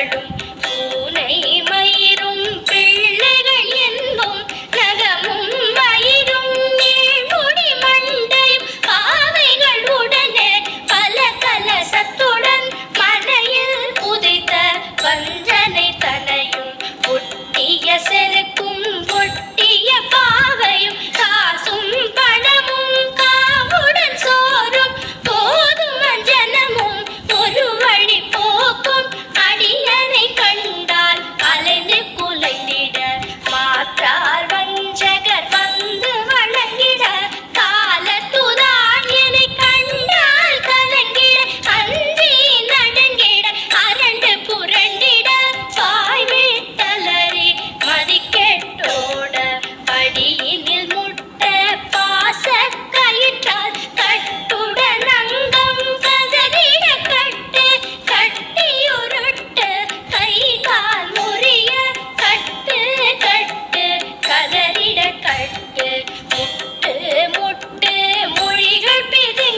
ആയിട്ടും கண்டு முட்டு முட்டு மொழிகள் பிதி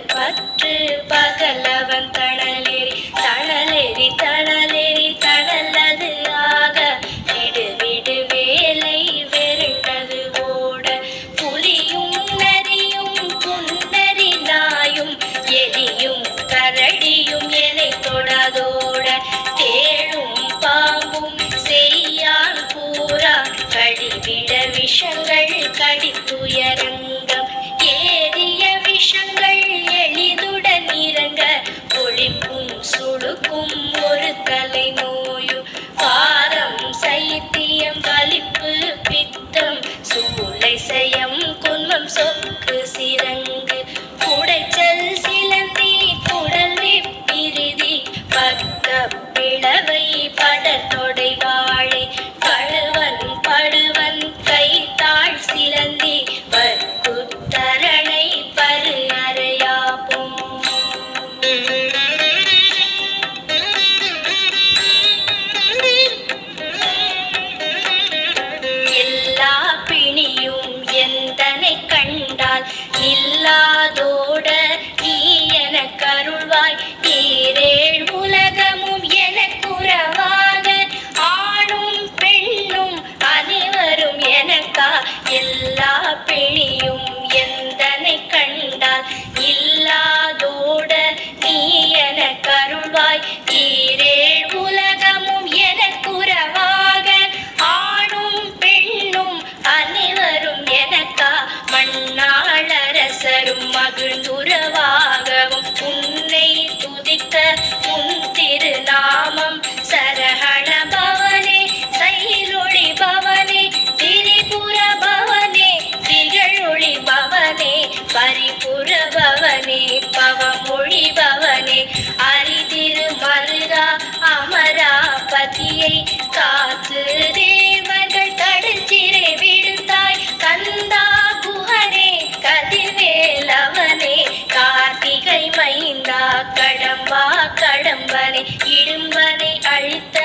பத்து பத்து பகலவன் தணலேறி தணலேறி தணலேறி தணலது ஆக. விடு விடு வேலை வெறுண்டது ஓட. புலியும் நரியும் குந்தரி நாயும் எலியும் கரடியும் எனை தொடாதோட. தேழும் பாம்பும் செய்யான் பூரா கடிவிட விஷங்கள் கடித்துயரங்க உலகும் ஒரு தலை நோயும் பாரம் சைத்தியம் வலிப்பு பித்தம். சூளை செயம் சொக்கு சிரங்க அறபவனே பவமொழிபவனே அறிதிரு மருகா அமரா பதியை காத்து தேவர்கள் தடுச்சிறை விடுத்தாய் கந்தா குகனே கதிர்வேலவனே கார்த்திகை மைந்தா கடம்பா கடம்பனை இடும்பனை அழித்த